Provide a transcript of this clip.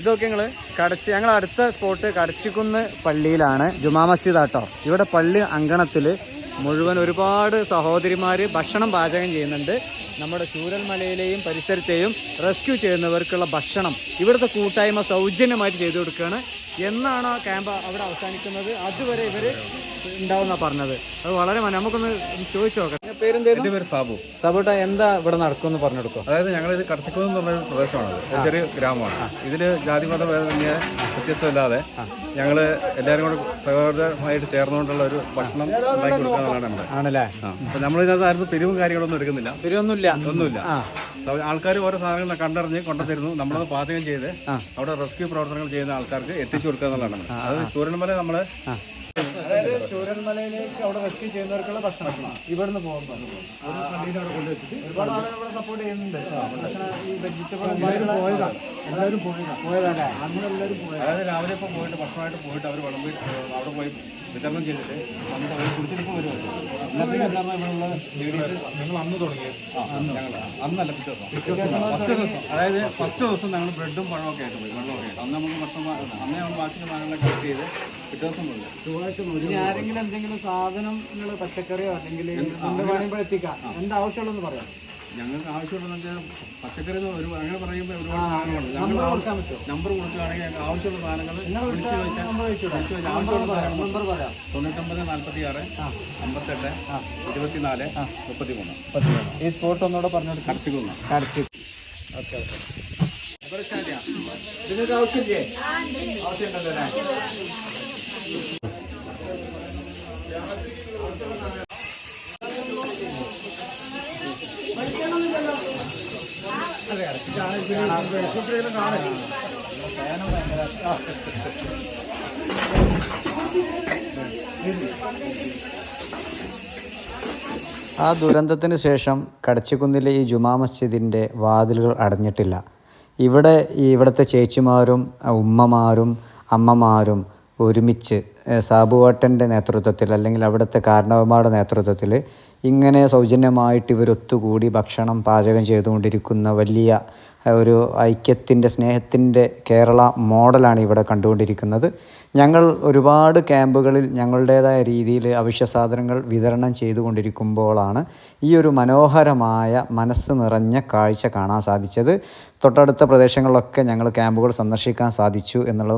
ഇതൊക്കെ ഞങ്ങൾ കടച്ച് ഞങ്ങൾ അടുത്ത സ്പോട്ട് കടച്ചിക്കുന്ന് പള്ളിയിലാണ് ജുമാ മസ്ജിദ് ആട്ടോ ഇവിടെ പള്ളി അങ്കണത്തിൽ മുഴുവൻ ഒരുപാട് സഹോദരിമാര് ഭക്ഷണം പാചകം ചെയ്യുന്നുണ്ട്. നമ്മുടെ ചൂരൽമലയിലെയും പരിസരത്തെയും റെസ്ക്യൂ ചെയ്യുന്നവർക്കുള്ള ഭക്ഷണം ഇവിടുത്തെ കൂട്ടായ്മ സൗജന്യമായിട്ട് ചെയ്തു കൊടുക്കുകയാണ് എന്നാണ് ആ ക്യാമ്പ് അവിടെ അവസാനിക്കുന്നത്. അതുവരെ ഇവർ ഉണ്ടാവുന്ന പറഞ്ഞത്. അത് വളരെ മനോ നമുക്കൊന്ന് ചോദിച്ചു നോക്കാം. പേരെന്തേലും എന്റെ പേര് സാബു. സാബുട്ട എന്താ ഇവിടെ നടക്കുമെന്ന് പറഞ്ഞു കൊടുക്കും അതായത് ഞങ്ങൾ ഇത് കടച്ചക്കുന്ന് എന്ന് പറഞ്ഞ പ്രദേശമാണ് പ്രദേശമാണത് ഒരു ചെറിയ ഗ്രാമമാണ്. ഇതിൽ ജാതിമത ഭേദമന്യ വ്യത്യസ്തമില്ലാതെ ഞങ്ങൾ എല്ലാവരും കൂടെ സഹോദരമായിട്ട് ചേർന്നുകൊണ്ടുള്ള ഒരു ഭക്ഷണം ഉണ്ടാക്കി കൊടുക്കാന്നുള്ളതാണ് നമ്മുടെ ആണല്ലേ? അപ്പൊ നമ്മളിതിനകത്ത് ആരും പിരിവും കാര്യങ്ങളൊന്നും എടുക്കുന്നില്ല. പിരിവൊന്നുമില്ല. ഒന്നുമില്ല. ആൾക്കാർ ഓരോ സാധനങ്ങൾ കണ്ടറിഞ്ഞ് കൊണ്ടുതരുന്നു. നമ്മളത് പാചകം ചെയ്ത് അവിടെ റെസ്ക്യൂ പ്രവർത്തനങ്ങൾ ചെയ്യുന്ന ആൾക്കാർക്ക് എത്തിച്ചു കൊടുക്കുക എന്നുള്ളതാണ്. അത് ചൂരന്മല നമ്മൾ ചൂരൽമലയിലേക്ക് അവിടെ റെസ്ക്യൂ ചെയ്യുന്നവർക്കുള്ള ഭക്ഷണം ഇവിടുന്ന് പോകുമ്പോൾ ഒരുപാട് ആളുകൾ ഇവിടെ സപ്പോർട്ട് ചെയ്യുന്നുണ്ട്. ഭക്ഷണം ഈ വെജിറ്റബിൾ എല്ലാവരും അതായത് രാവിലെ ഇപ്പോൾ പോയിട്ട് ഭക്ഷണമായിട്ട് പോയിട്ട് അവർ വിളമ്പി അവിടെ പോയി വിതരണം ചെയ്തിട്ട് നമുക്ക് അവർ കുടിച്ചിട്ട് വരുമല്ലോ എന്താണ് ഇവിടെയുള്ള അന്ന് തുടങ്ങി ഞങ്ങൾ അന്നല്ല പിറ്റേ ദിവസം. ഫസ്റ്റ് ദിവസം അതായത് ഫസ്റ്റ് ദിവസം ഞങ്ങൾ ബ്രെഡും പഴമൊക്കെ ആയിട്ട് പോയി വെള്ളമൊക്കെ ആയിട്ട്. അന്ന് നമുക്ക് ഭക്ഷണം അന്നേ നമ്മൾ ബാക്കി സാധനങ്ങളൊക്കെ ചെയ്ത് പിറ്റേ പോയി ഇനി ആരെങ്കിലും എന്തെങ്കിലും സാധനം നിങ്ങൾ പച്ചക്കറിയോ അല്ലെങ്കിൽ വേണമെങ്കിൽ എത്തിക്കാം എന്ത് ആവശ്യമുള്ളതെന്ന് പറയാം. ഞങ്ങൾക്ക് ആവശ്യമുള്ളതെന്ന് വെച്ചാൽ പച്ചക്കറി എന്ന് ഒരു അങ്ങനെ പറയുമ്പോൾ ഒരുപാട് സാധനങ്ങളുണ്ട് ഞങ്ങൾ നമ്പർ കൊടുക്കാൻ പറ്റുമോ? നമ്പർ കൊടുക്കുകയാണെങ്കിൽ ഞങ്ങൾക്ക് ആവശ്യമുള്ള സാധനങ്ങൾ വിളിച്ച് ചോദിച്ചാൽ നമ്പർ വെച്ചു ആവശ്യമുള്ള സാധനങ്ങൾ നമ്പർ പറയാം. തൊണ്ണൂറ്റൊമ്പത് നാൽപ്പത്തി ആറ് അമ്പത്തെട്ട് ഇരുപത്തിനാല് മുപ്പത്തി മൂന്ന് ഈ സ്പോട്ട് ഒന്നുകൂടെ പറഞ്ഞു കടച്ചിക്കുന്നു കടച്ച് ഓക്കെ ഓക്കെ. ഇതിനൊരു ആവശ്യമില്ലേ ആവശ്യമുണ്ടല്ലോ ആ ദുരന്തത്തിന് ശേഷം കടച്ചിക്കുന്നിലെ ഈ ജുമാ മസ്ജിദിന്റെ വാതിലുകൾ അടഞ്ഞിട്ടില്ല. ഇവിടെ ഇവിടുത്തെ ചേച്ചിമാരും ഉമ്മമാരും അമ്മമാരും ഒരുമിച്ച് സാബുവാട്ടന്റെ നേതൃത്വത്തിൽ അല്ലെങ്കിൽ അവിടുത്തെ കാരണവന്മാരുടെ നേതൃത്വത്തിൽ ഇങ്ങനെ സൗജന്യമായിട്ട് ഇവരൊത്തുകൂടി ഭക്ഷണം പാചകം ചെയ്തുകൊണ്ടിരിക്കുന്ന വലിയ ഒരു ഐക്യത്തിന്റെ സ്നേഹത്തിന്റെ കേരള മോഡലാണ് ഇവിടെ കണ്ടുകൊണ്ടിരിക്കുന്നത്. ഞങ്ങൾ ഒരുപാട് ക്യാമ്പുകളിൽ ഞങ്ങളുടേതായ രീതിയിൽ അവശ്യ സാധനങ്ങൾ വിതരണം ചെയ്തുകൊണ്ടിരിക്കുമ്പോഴാണ് ഈ ഒരു മനോഹരമായ മനസ്സ് നിറഞ്ഞ കാഴ്ച കാണാൻ സാധിച്ചത്. തൊട്ടടുത്ത പ്രദേശങ്ങളിലൊക്കെ ഞങ്ങൾ ക്യാമ്പുകൾ സന്ദർശിക്കാൻ സാധിച്ചു എന്നുള്ളത്